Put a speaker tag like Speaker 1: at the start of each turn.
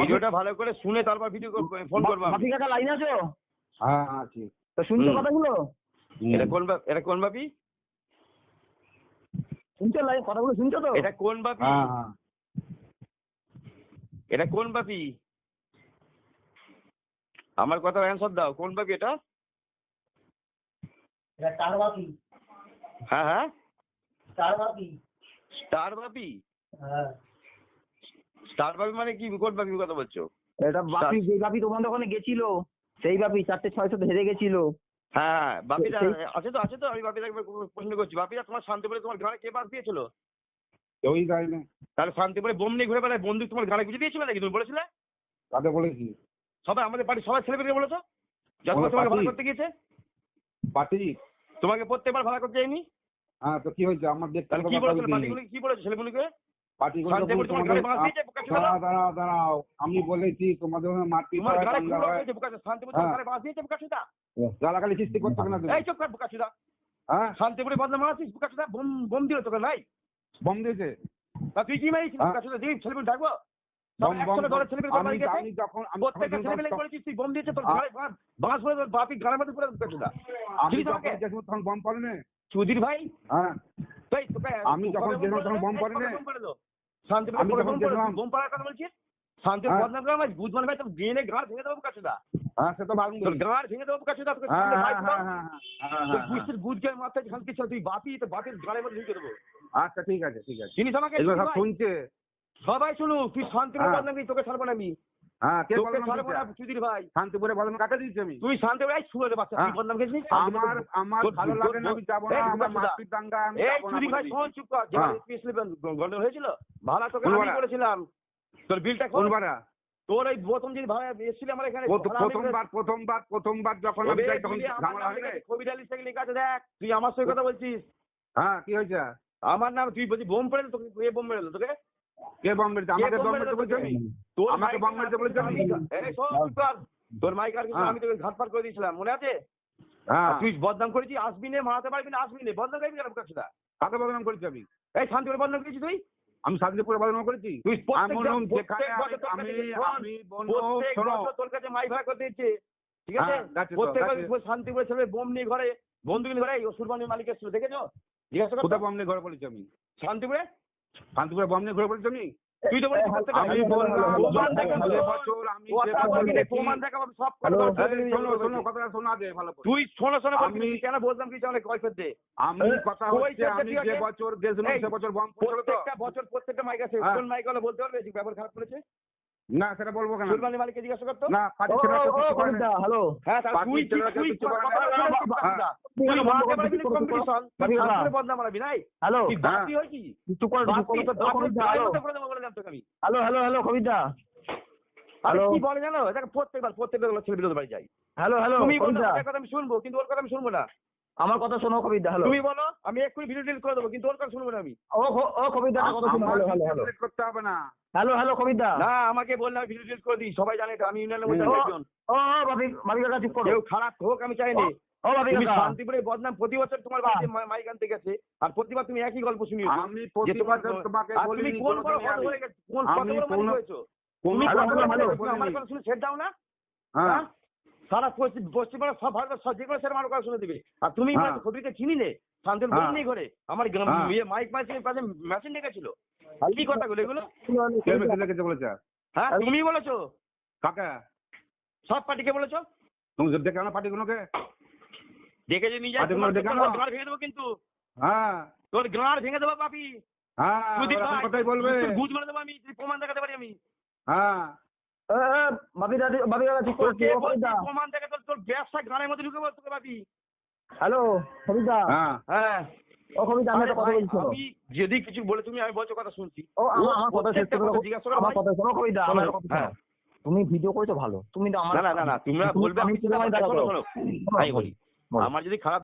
Speaker 1: ভিডিওটা ভালো করে শুনে তারপর ভিডিও ফোন করব।
Speaker 2: বাপি কাকা লাইন আছো?
Speaker 3: হ্যাঁ আছি।
Speaker 2: তো শুনছো কথাগুলো?
Speaker 1: এটা কোন বাপ- এটা কোন বাপি?
Speaker 2: শুনছো লাইন কথাগুলো শুনছো তো?
Speaker 1: এটা কোন বাপি?
Speaker 3: হ্যাঁ হ্যাঁ।
Speaker 1: এটা কোন বাপি? আমার কথা অ্যান্সার দাও কোন বাপি এটা?
Speaker 2: এটা কার বাপি।
Speaker 1: হ্যাঁ হ্যাঁ।
Speaker 2: কার বাপি।
Speaker 1: স্টার বাপি?
Speaker 2: হ্যাঁ।
Speaker 1: স্টার বাপি মানে কি? কোন বাপি কথা বলছো?
Speaker 2: এটা বাপি যে বাপি তোমাদের ওখানে গেছিল সেই বাপি চারটে ছয়শো হেরে গেছিল।
Speaker 1: হ্যাঁ হ্যাঁ বাপিদা আছে তো আছে তো আমি বাপিদা প্রশ্ন করছি। বাপিদা তোমার শান্তিপুরে তোমার ঘরে কে বাস দিয়েছিল?
Speaker 3: কেউই যায় না।
Speaker 1: তাহলে শান্তিপুরে বোম নিয়ে ঘুরে বেড়ায় বন্দুক তোমার ঘাড়ে গুঁজে দিয়েছিল নাকি? তুমি বলেছিলে?
Speaker 3: কাকে বলেছি।
Speaker 1: সবাই আমাদের বাড়ির সবাই ছেলে ছেলেমেয়েকে বলেছ যখন তোমাকে ভাড়া করতে গিয়েছে?
Speaker 3: পার্টি?
Speaker 1: তোমাকে প্রত্যেকবার ভাড়া করতে যায়নি?
Speaker 3: হ্যাঁ তো কি হয়েছে? আমার দেখতে
Speaker 1: কি
Speaker 3: কথা
Speaker 1: বলেছিল। পার্টিগুলো কি বলেছে ছেলেগুলোকে
Speaker 3: পার্টি? দাঁড়াও দাঁড়াও আমি বলেছি তোমাদের ওখানে মারপিট হয়। দাঙ্গা হয়? গালাগালি সৃষ্টি করছ কেন
Speaker 1: এই চুপ কর বোকা
Speaker 3: হ্যাঁ?
Speaker 1: শান্তিপুরে বদনাম আছিস বোম বোম দিল তোকে নাই?
Speaker 3: বম দিয়েছে।
Speaker 1: তা তুই কি মারিস?
Speaker 3: হ্যাঁ।
Speaker 1: বোকা চোদা? দিন ছেলেগুলো ডাকবো সব
Speaker 3: বম বম।
Speaker 1: একসাথে দলের ছেলেগুলো
Speaker 3: আমি
Speaker 1: বাড়ি গেছে?
Speaker 3: আমি যখন আমি
Speaker 1: প্রত্যেকটা
Speaker 3: যখন-
Speaker 1: ছেলেমেয়ে করেছিস তুই বোম তোর
Speaker 3: আ-
Speaker 1: ঘরে বাস বাস করে বাপি গানের মধ্যে পড়ে বোকা চোদা।
Speaker 3: আমি
Speaker 1: চিনিস
Speaker 3: যখন
Speaker 1: আমাকে?
Speaker 3: গেছিলাম তখন বম পড়ে না
Speaker 1: চৌধুরী ভাই?
Speaker 3: হ্যাঁ। আমি যখন গেলাম তখন? পড়ে?
Speaker 1: বম পড়ল? শান্তিপুরে
Speaker 3: আমি যখন গেলাম।
Speaker 1: বোম পড়ার কথা বলছিস শান্তিপুর
Speaker 3: হ্যাঁ।
Speaker 1: বদনাম করে বুধমান ভাই তোর গেনে গাঁড় ভেঙে দেবো বোকা চোদা।
Speaker 3: হ্যাঁ সে তো
Speaker 1: গাঁড় ভেঙে দেবো তোকে
Speaker 3: হ্যাঁ হ্যাঁ হ্যাঁ। হ্যাঁ
Speaker 1: বুঝতে বুঝকে মাথায় ছিল তুই বাপি তো বাপের গাড়ির মধ্যে ঢুকে দেবো
Speaker 3: আচ্ছা ঠিক আছে ঠিক আছে
Speaker 1: চিনিস আমাকে?
Speaker 3: শুনছে
Speaker 1: সবাই শুনুক তুই শান্তিপুরে। বদনাম তোকে ছাড়বো না আমি
Speaker 3: হ্যাঁ কে
Speaker 1: তোকে
Speaker 3: বদনাম
Speaker 1: ছাড়বো না
Speaker 3: দিচ্ছে?
Speaker 1: চুদির ভাই।
Speaker 3: শান্তিপুরে বদনাম কাকে দিয়েছি আমি?
Speaker 1: তুই শুয়ে বাচ্চা তুই
Speaker 3: হ্যাঁ।
Speaker 1: বদনাম খেয়েছিস?
Speaker 3: আমার আমার
Speaker 1: তোর-
Speaker 3: ভালো
Speaker 1: তোর-
Speaker 3: লাগে না আমি যাব না
Speaker 1: এই
Speaker 3: আমার
Speaker 1: বুঝা-
Speaker 3: মারপিট দাঙ্গা আমি
Speaker 1: এই
Speaker 3: যাব না
Speaker 1: চুদি ভাই
Speaker 3: বলে
Speaker 1: শোন
Speaker 3: দিই।
Speaker 1: চুপ কর
Speaker 3: হ্যাঁ।
Speaker 1: যেবার গন্ডগোল হয়েছিল ভাড়া তোকে
Speaker 3: কোন
Speaker 1: আমি
Speaker 3: ভাড়া?
Speaker 1: করেছিলাম। তোর বিলটা তোর এই প্রথম দিন ভাড়া এসেছিল আমার এখানে
Speaker 3: প্রথ-
Speaker 1: ভাড়া আমি
Speaker 3: প্রথমবার প্রথমবার প্রথমবার যখন আমি যাই তখন ঝামেলা হয়
Speaker 1: তুই আমার সঙ্গে কথা বলছিস।
Speaker 3: হ্যাঁ কি হয়েছে?
Speaker 1: আমার নাম তুই বলছিস বোম পড়ে তোকে বোম মেরেলো তোকে?
Speaker 3: কে বম মেরেছে? আমাকে বম মেরেছে বলছো? আমি?
Speaker 1: তোর
Speaker 3: আমাকে বম মেরেছে বলেছে আমি?
Speaker 1: চুপ তোর মাইক আর কিছু
Speaker 3: হ্যাঁ।
Speaker 1: আমি তোকে ঘাট পার করে দিয়েছিলাম মনে আছে?
Speaker 3: হ্যাঁ।
Speaker 1: তুই বদনাম করেছিস আসবি না মারাতে পারবি না আসবি না বদনাম করবি কেন কাছে
Speaker 3: কাকে বদনাম করেছি আমি?
Speaker 1: এই শান্তিপুরে বদনাম করেছিস তুই?
Speaker 3: আমি শান্তিপুরে বদনাম করেছি?
Speaker 1: তুই
Speaker 3: আমি আমি
Speaker 1: তোর কাছে মাইক ভাড়া করে দিয়েছে ঠিক আছে?
Speaker 3: হ্যাঁ,
Speaker 1: প্রত্যেক বছর শান্তিপুরে ছেলে বোম নিয়ে ঘরে বন্দুক ঘরে সুরবানির মালিক এসেছিল দেখেছ? জিজ্ঞাসা কর।
Speaker 3: কোথায় বম নিয়ে ঘরে বলেছি আমি?
Speaker 1: শান্তিপুরে?
Speaker 3: শান্তিপুরে বম নিয়ে ঘুরে বলেছি তুমি?
Speaker 1: তুই তো বলেছিস
Speaker 3: আমি বললাম
Speaker 1: তুই শোনো শোনো
Speaker 3: আমি-
Speaker 1: আমি কেন বলতাম কি অনেক কয়ফের দে
Speaker 3: আমি কথা হচ্ছে আমি যে বছর সে বছর বম
Speaker 1: প্রত্যেকটা বছর প্রত্যেকটা মাইক আছে
Speaker 3: হ্যাঁ।
Speaker 1: কোন মাইক বলতে পারবে? ব্যবহার খারাপ করেছে?
Speaker 3: না সেটা বলব কেন?
Speaker 1: মালিককে জিজ্ঞাসা করতো?
Speaker 3: না পার্টি ছেলেরা
Speaker 2: ও,
Speaker 3: কিছু করে না।
Speaker 2: কবিতা, হ্যালো?
Speaker 1: হ্যাঁ তাহলে তুই
Speaker 3: হ্যাঁ।
Speaker 1: তুই
Speaker 2: হ্যালো, হ্যালো
Speaker 3: হ্যাঁ।
Speaker 2: Hello hello hello hello Kabita. Hello.
Speaker 1: কি বলে জানো? প্রত্যেকবার প্রত্যেকবার ছেলে বিরোধী বাড়ি যাই।
Speaker 2: হ্যালো হ্যালো
Speaker 1: তুমি কথা আমি শুনব কিন্তু ওর কথা আমি শুনব না।
Speaker 2: আমার কথা শোনো কবিতা হ্যালো।
Speaker 1: তুমি বলো আমি এক্ষুনি ভিডিও ডিলিট করে দেবো কিন্তু ওর কথা শুনব না আমি।
Speaker 2: ও ও- ও কবিতা কথা শোনো। হ্যালো হ্যালো হ্যালো
Speaker 3: করতে হবে না।
Speaker 2: Hello hello Kabita.
Speaker 1: না আমাকে বললে আমি ভিডিও ডিলিট করে দিই সবাই জানে এটা আমি ইউনিয়নের মধ্যে একজন।
Speaker 2: ও ভাবি কাকা চুপ করো।
Speaker 1: কেউ খারাপ হোক আমি চাইনি
Speaker 2: ও
Speaker 1: তুমি
Speaker 2: কাকা।
Speaker 1: শান্তিপুরে বদনাম প্রতি বছর তোমার বাড়িতে মা- মাইক আনতে গেছে আর প্রতিবার তুমি একই গল্প শুনিয়েছো
Speaker 3: আমি প্রতিবার তোমাকে
Speaker 1: আর তুমি
Speaker 3: বলিনি
Speaker 1: কোন বড় বলে গেছো? কোন কত বড় মালিক হয়েছো? তুমি বড়? আমার কথা শুনে ছেড়ে দাও না।
Speaker 3: হ্যাঁ।
Speaker 1: হ্যাঁ? সারা পশ্চিম পশ্চিমবঙ্গ সব ভারত সব যে কোনো আমার কথা শুনে দিবে। আর তুমি
Speaker 3: হ্যাঁ।
Speaker 1: ছবিতে চিনি নে শান্তন
Speaker 3: হ্যাঁ।
Speaker 1: নেই করে আমার গ্রাম-
Speaker 3: হ্যাঁ।
Speaker 1: ইয়ে মাইক মাইকের পাশে মেশিন ডেকেছিল। কি কথাগুলো এগুলো?
Speaker 3: কে মেসেজ লিখেছে বলেছে?
Speaker 1: হ্যাঁ তুমি বলেছ।
Speaker 3: কাকে?
Speaker 1: সব পার্টিকে বলেছ?
Speaker 3: তুমি দেখে আনো পার্টিগুলোকে?
Speaker 1: দেখে যে নিয়ে যায়
Speaker 3: পার্টিগুলো
Speaker 1: তোমার-
Speaker 3: ডেকে।
Speaker 1: গাঁড় ভেঙে দেবো কিন্তু।
Speaker 3: হ্যাঁ।
Speaker 1: তোর গাঁড় ভেঙে দেবো পাপি
Speaker 3: হ্যাঁ কথাই বলবে।
Speaker 1: গুজ মারে দেবো আমি প্রমাণ দেখাতে পারি আমি।
Speaker 3: হ্যাঁ।
Speaker 1: প্রমাণ তোর তোর ব্যবসা গানের মধ্যে ঢুকে বল তোকে
Speaker 2: হ্যালো কবিতা
Speaker 3: হ্যাঁ।
Speaker 1: হ্যাঁ।
Speaker 2: ও কবিতা আমি কথা বলছি
Speaker 1: আমি যদি কিছু বলে তুমি আমি বলছো কথা শুনছি।
Speaker 2: ও আমার কথা শেষ
Speaker 1: প্রত্যেকটা
Speaker 2: করে
Speaker 1: জিজ্ঞাসা করো
Speaker 2: আমার কথা শোনো কবিতা আমার কথা
Speaker 1: হ্যাঁ।
Speaker 2: তুমি ভিডিও করেছ ভালো। তুমি তো আমার
Speaker 1: না না না না তোমরা
Speaker 2: তুমি-
Speaker 1: বলবে
Speaker 2: আমি
Speaker 1: আমি
Speaker 2: বলি।
Speaker 1: আমার যদি খারাপ